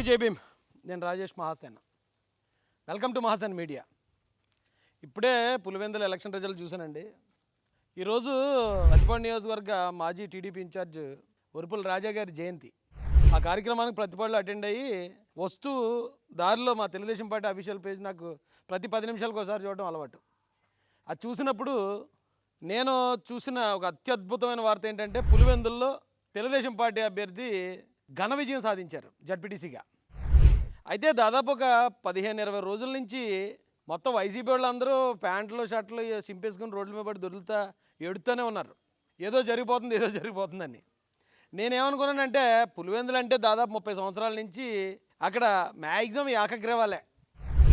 అందరికీ జై నేను Rajesh Mahasena. Welcome to Mahasen media. ఇప్పుడే పులివెందుల ఎలక్షన్ రిజల్ట్ చూశానండి. ఈరోజు ప్రతిపాడు నియోజకవర్గ మాజీ టీడీపీ ఇన్ఛార్జ్ ఉరుపుల రాజా గారి జయంతి. ఆ కార్యక్రమానికి ప్రతిపాడులో అటెండ్ అయ్యి వస్తూ దారిలో మా తెలుగుదేశం పార్టీ అఫీషియల్ పేజ్ నాకు ప్రతి పది నిమిషాలకు ఒకసారి చూడడం అలవాటు. అది చూసినప్పుడు నేను చూసిన ఒక అత్యద్భుతమైన వార్త ఏంటంటే పులివెందుల్లో తెలుగుదేశం పార్టీ అభ్యర్థి ఘన విజయం సాధించారు జడ్పీటీసీగా. అయితే దాదాపు ఒక పదిహేను ఇరవై రోజుల నుంచి మొత్తం వైసీపీ వాళ్ళందరూ ప్యాంట్లు షర్ట్లు సింపేసుకుని రోడ్ల మీద పడి దొరుకుతా ఎడుతూనే ఉన్నారు. ఏదో జరిగిపోతుంది ఏదో జరిగిపోతుందని. నేనేమనుకున్నానంటే పులివెందులు అంటే దాదాపు ముప్పై సంవత్సరాల నుంచి అక్కడ మ్యాక్సిమం ఏకగ్రీవాలే.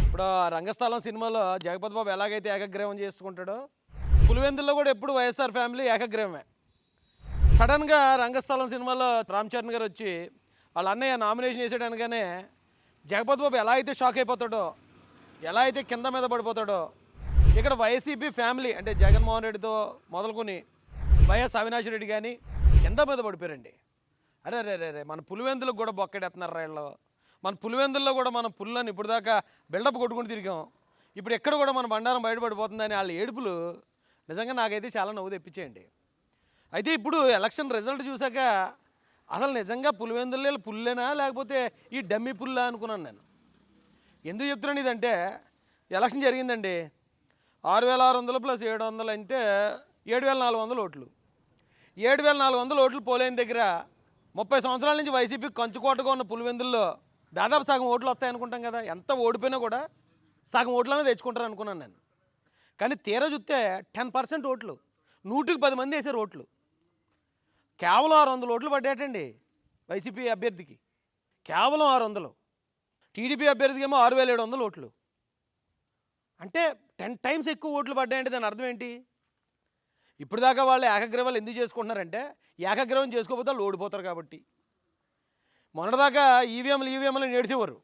ఇప్పుడు రంగస్థలం సినిమాలో జగపతి బాబు ఎలాగైతే ఏకగ్రీవం చేసుకుంటాడో పులివెందుల్లో కూడా ఎప్పుడు వైఎస్ఆర్ ఫ్యామిలీ ఏకగ్రీవమే. సడన్గా రంగస్థలం సినిమాలో రామ్ చరణ్ గారు వచ్చి వాళ్ళ అన్నయ్య నామినేషన్ వేసాడు అనగానే జగపతి బాబు ఎలా అయితే షాక్ అయిపోతాడో ఎలా అయితే కింద మీద పడిపోతాడో ఇక్కడ వైసీపీ ఫ్యామిలీ అంటే జగన్మోహన్ రెడ్డితో మొదలుకొని వైఎస్ అవినాష్ రెడ్డి కానీ కింద మీద పడిపోయారండి. అరే అరే అరే మన పులివెందులకు కూడా బొక్కడేస్తున్నారు వీళ్ళు మన పులివెందుల్లో కూడా మనం పుల్లని ఇప్పుడు దాకా బిల్డప్ కొట్టుకుని తిరిగాం. ఇప్పుడు ఎక్కడ కూడా మన బండారం బయటపడిపోతుందని వాళ్ళ ఏడుపులు నిజంగా నాకైతే చాలా నవ్వు తెప్పించేయండి. అయితే ఇప్పుడు ఎలక్షన్ రిజల్ట్ చూశాక అసలు నిజంగా పులివెందులు పుల్లేనా? లేకపోతే ఈ డమ్మి పుల్లా అనుకున్నాను నేను. ఎందుకు చెప్తున్నాను ఇదంటే ఎలక్షన్ జరిగిందండి. ఆరు వేల ఆరు వందలు ప్లస్ ఏడు వందలు అంటే ఏడు వేల నాలుగు వందలు ఓట్లు. ఏడు వేల నాలుగు వందల ఓట్లు పోలేని దగ్గర ముప్పై సంవత్సరాల నుంచి వైసీపీ కంచుకోటగా ఉన్న పులివెందుల్లో దాదాపు సగం ఓట్లు వస్తాయి అనుకుంటాం కదా. ఎంత ఓడిపోయినా కూడా సగం ఓట్లనే తెచ్చుకుంటారు అనుకున్నాను నేను. కానీ తీరా చూస్తే టెన్ పర్సెంట్ ఓట్లు. నూటికి పది మంది వేసారు ఓట్లు. కేవలం ఆరు వందల ఓట్లు పడ్డాటండి వైసీపీ అభ్యర్థికి. కేవలం ఆరు వందలు. టీడీపీ అభ్యర్థికి ఏమో ఆరు వేల ఏడు వందలు ఓట్లు. అంటే టెన్ టైమ్స్ ఎక్కువ ఓట్లు పడ్డాయంటే దాని అర్థం ఏంటి? ఇప్పుడు దాకా వాళ్ళు ఏకగ్రవాలు ఎందుకు చేసుకుంటున్నారంటే ఏకగ్రవం చేసుకోకపోతే వాళ్ళు ఓడిపోతారు కాబట్టి. మొన్నటిదాకా ఈవీఎంలు ఈవీఎంలు నేడిచేవారు.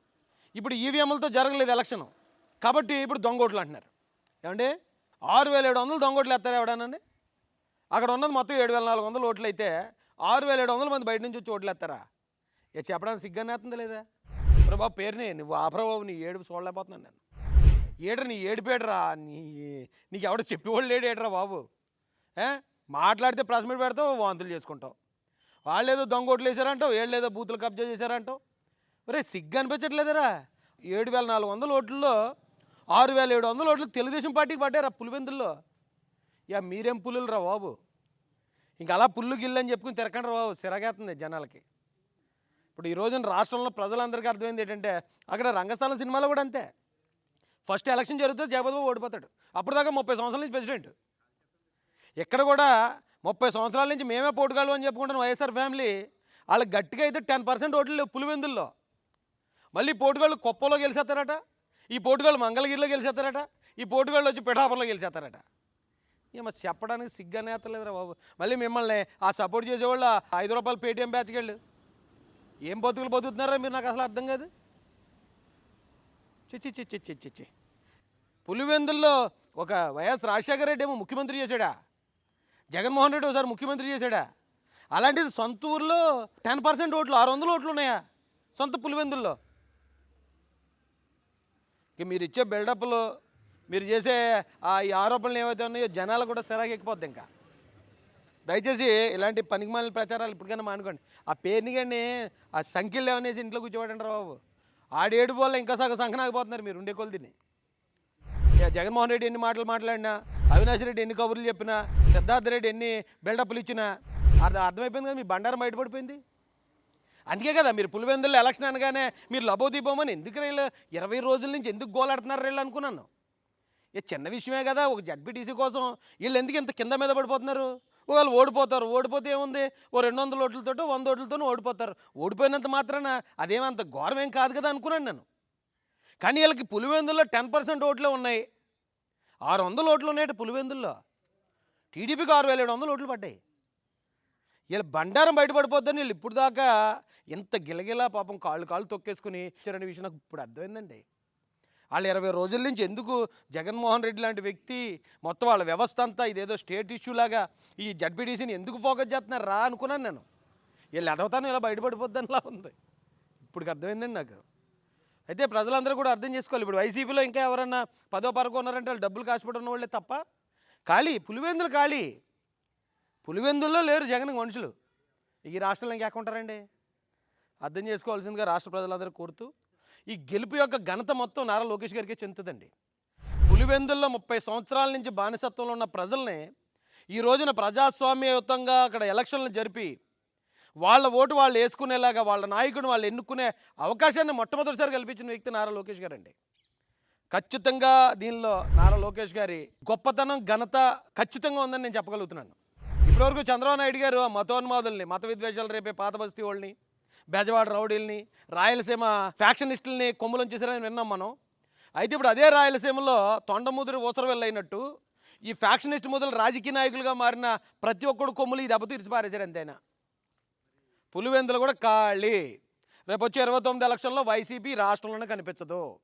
ఇప్పుడు ఈవీఎంలతో జరగలేదు ఎలక్షన్. కాబట్టి ఇప్పుడు దొంగ ఓట్లు అంటున్నారు. ఏమండి? ఆరు వేల ఏడు వందలు దొంగ ఓట్లు వేస్తారు ఎవడానండి? అక్కడ ఉన్నది మొత్తం ఏడు వేల నాలుగు వందలు ఓట్లు అయితే ఆరు వేల ఏడు వందల మంది బయట నుంచి వచ్చి ఓట్లు వేస్తారా ఇక చెప్పడానికి సిగ్గానేస్తుంది లేదా? ప్రభా పేరుని నువ్వు ఆపరబాబు నీ ఏడుపు చూడలేకపోతున్నాను నేను. ఏడ్రా నీ ఏడిపేడరా నీ నీకు ఎవడో చెప్పేవాళ్ళు లేడు ఏడ్రా బాబు. ఏ? మాట్లాడితే ప్రెస్ మీట్ పెడతావు వాంతులు చేసుకుంటావు. వాళ్ళు ఏదో దొంగ ఓట్లు వేసారంటావు వీళ్ళు ఏదో బూతులు కబ్జా చేశారంటావు. రే సిగ్గు అనిపించట్లేదురా. ఏడు వేల నాలుగు వందల ఓట్లలో ఆరు వేల ఏడు వందల ఓట్లు తెలుగుదేశం పార్టీకి పడ్డారా పులివెందుల్లో. ఇక మీరేం పుల్లులు రా బాబు? ఇంక అలా పుల్లు గిల్లు అని చెప్పుకుని తిరగండి రా బాబు సిరగేస్తుంది జనాలకి. ఇప్పుడు ఈ రోజున రాష్ట్రంలో ప్రజలందరికీ అర్థమైంది ఏంటంటే అక్కడ రంగస్థలం సినిమాలో కూడా అంతే. ఫస్ట్ ఎలక్షన్ జరిగితే జగపతి బాబు ఓడిపోతాడు. అప్పుడు దాకా ముప్పై సంవత్సరాల నుంచి ప్రెసిడెంట్. ఇక్కడ కూడా ముప్పై సంవత్సరాల నుంచి మేమే పోటుగాళ్ళు అని చెప్పుకుంటున్న వైఎస్ఆర్ ఫ్యామిలీ వాళ్ళకి గట్టిగా అయితే టెన్ పర్సెంట్ ఓట్లు లేవు పులివెందుల్లో మళ్ళీ పోటుగాళ్ళు కుప్పలో గెలిచేస్తారట ఈ పోటుగాళ్ళు మంగళగిరిలో గెలిచేస్తారట ఈ పోటుగాళ్ళు వచ్చి పిఠాపురంలో గెలిచేస్తారట. ఏమో చెప్పడానికి సిగ్గా లేదురా బాబు. మళ్ళీ మిమ్మల్ని ఆ సపోర్ట్ చేసేవాళ్ళు ఐదు రూపాయలు పేటీఎం బ్యాచ్కి వెళ్ళు. ఏం బతుకులు బతుకుతున్నారా మీరు నాకు అసలు అర్థం కాదు? చిచ్చి చిచ్చి చిచ్చి చిచ్చి పులివెందుల్లో ఒక వైఎస్ రాజశేఖర రెడ్డి ఏమో ముఖ్యమంత్రి చేశాడా? జగన్మోహన్ రెడ్డి ఒకసారి ముఖ్యమంత్రి చేశాడా? అలాంటిది సొంత ఊర్లో టెన్ పర్సెంట్ ఓట్లు ఆరు వందల ఓట్లు ఉన్నాయా సొంత పులివెందుల్లో? ఇక మీరు ఇచ్చే బిల్డప్లో మీరు చేసే ఆ ఈ ఆరోపణలు ఏవైతే ఉన్నాయో జనాలు కూడా సిరాగెక్కిపోద్ది ఇంకా. దయచేసి ఇలాంటి పనికిమాలిన ప్రచారాలు ఇప్పటికైనా మానుకోండి. ఆ పేరుని కానీ ఆ సంఖ్యలు ఏమనేసి ఇంట్లో కూర్చోబడండి బాబు. ఆడేడు వల్ల ఇంకా సగం సంకనాకపోతున్నారు మీరు ఉండే కొలిదిని. ఇక జగన్మోహన్ రెడ్డి ఎన్ని మాటలు మాట్లాడినా అవినాష్ రెడ్డి ఎన్ని కబుర్లు చెప్పినా సిద్ధార్థ రెడ్డి ఎన్ని బిల్డప్లు ఇచ్చినా అర్థం అర్థమైపోయింది కదా మీ బండారం బయటపడిపోయింది? అందుకే కదా మీరు పులివెందుల్లో ఎలక్షన్ అనగానే మీరు లబోదీపోమని ఎందుకు రైలు ఇరవై రోజుల నుంచి ఎందుకు గోలాడుతున్నారు వీళ్ళు అనుకున్నాను? ఇది చిన్న విషయమే కదా ఒక జడ్పీటీసీ కోసం వీళ్ళు ఎందుకు ఇంత కింద మీద పడిపోతున్నారు? ఒకవేళ ఓడిపోతారు ఓడిపోతే ఏముంది? ఓ రెండు వందల ఓట్లతో వంద ఓట్లతో ఓడిపోతారు. ఓడిపోయినంత మాత్రాన అదేమంత ఘోరం ఏం కాదు కదా అనుకున్నాను నేను. కానీ వీళ్ళకి పులివెందుల్లో టెన్ పర్సెంట్ ఓట్లే ఉన్నాయి. ఆరు వందల ఓట్లు ఉన్నాయి పులివెందుల్లో? టీడీపీకి ఆరు వేల ఏడు వందల ఓట్లు పడ్డాయి. వీళ్ళ బండారం బయటపడిపోద్దని వీళ్ళు ఇప్పుడు దాకా ఇంత గిలగిలా పాపం కాళ్ళు కాళ్ళు తొక్కేసుకుని ఇచ్చారనే విషయం నాకు ఇప్పుడు అర్థమైందండి. వాళ్ళు ఇరవై రోజుల నుంచి ఎందుకు జగన్మోహన్ రెడ్డి లాంటి వ్యక్తి మొత్తం వాళ్ళ వ్యవస్థ అంతా ఇదేదో స్టేట్ ఇష్యూ లాగా ఈ జడ్పీటీసీని ఎందుకు ఫోకస్ చేస్తున్నారు? రా అనుకున్నాను నేను. వీళ్ళు ఎదవతాను ఇలా బయటపడిపోద్దనిలా ఉంది. ఇప్పుడు అర్థమైందండి నాకు. అయితే ప్రజలందరూ కూడా అర్థం చేసుకోవాలి. ఇప్పుడు వైసీపీలో ఇంకా ఎవరన్నా పదో పరకు ఉన్నారంటే వాళ్ళు డబ్బులు కాసిపడి ఉన్న వాళ్ళే తప్ప. ఖాళీ పులివెందులు ఖాళీ. పులివెందుల్లో లేరు జగన్ మనుషులు. ఈ రాష్ట్రంలో ఇంకెక్కుంటారండి అర్థం చేసుకోవాల్సిందిగా రాష్ట్ర ప్రజలందరూ కోరుతూ ఈ గెలుపు యొక్క ఘనత మొత్తం నారా లోకేష్ గారికి చెందుతుందండి. పులివెందుల్లో ముప్పై సంవత్సరాల నుంచి బానిసత్వంలో ఉన్న ప్రజల్ని ఈ రోజున ప్రజాస్వామ్యయుతంగా అక్కడ ఎలక్షన్లు జరిపి వాళ్ళ ఓటు వాళ్ళు వేసుకునేలాగా వాళ్ళ నాయకుడిని వాళ్ళు ఎన్నుకునే అవకాశాన్ని మొట్టమొదటిసారి కల్పించిన వ్యక్తి నారా లోకేష్ గారండి. ఖచ్చితంగా దీనిలో నారా లోకేష్ గారి గొప్పతనం ఘనత ఖచ్చితంగా ఉందని నేను చెప్పగలుగుతున్నాను. ఇప్పటివరకు చంద్రబాబు నాయుడు గారు ఆ మతోన్మాదుల్ని మత విద్వేషాలు రేపే పాత బస్తీ వాళ్ళని బెజవాడ రౌడీల్ని రాయలసీమ ఫ్యాక్షనిస్టుల్ని కొమ్ములం చేశారని విన్నాం మనం. అయితే ఇప్పుడు అదే రాయలసీమలో తొండముదురు ఊసరవెల్లి ఈ ఫ్యాక్షనిస్ట్ మొదలు రాజకీయ నాయకులుగా మారిన ప్రతి ఒక్కడు కొమ్ములు ఈ దెబ్బ తీర్చి పారేశారు అంతేనా పులివెందులు కూడా ఖాళీ. రేపు వచ్చే ఇరవై తొమ్మిది ఎలక్షన్లో వైసీపీ రాష్ట్రంలోనే కనిపించదు.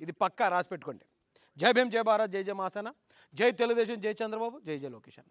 ఇది పక్కా రాసి పెట్టుకోండి. జై భీం జై భారత్ జై జయ మాసన. జై తెలుగుదేశం జై చంద్రబాబు జై జయ లోకేష్ అన్న.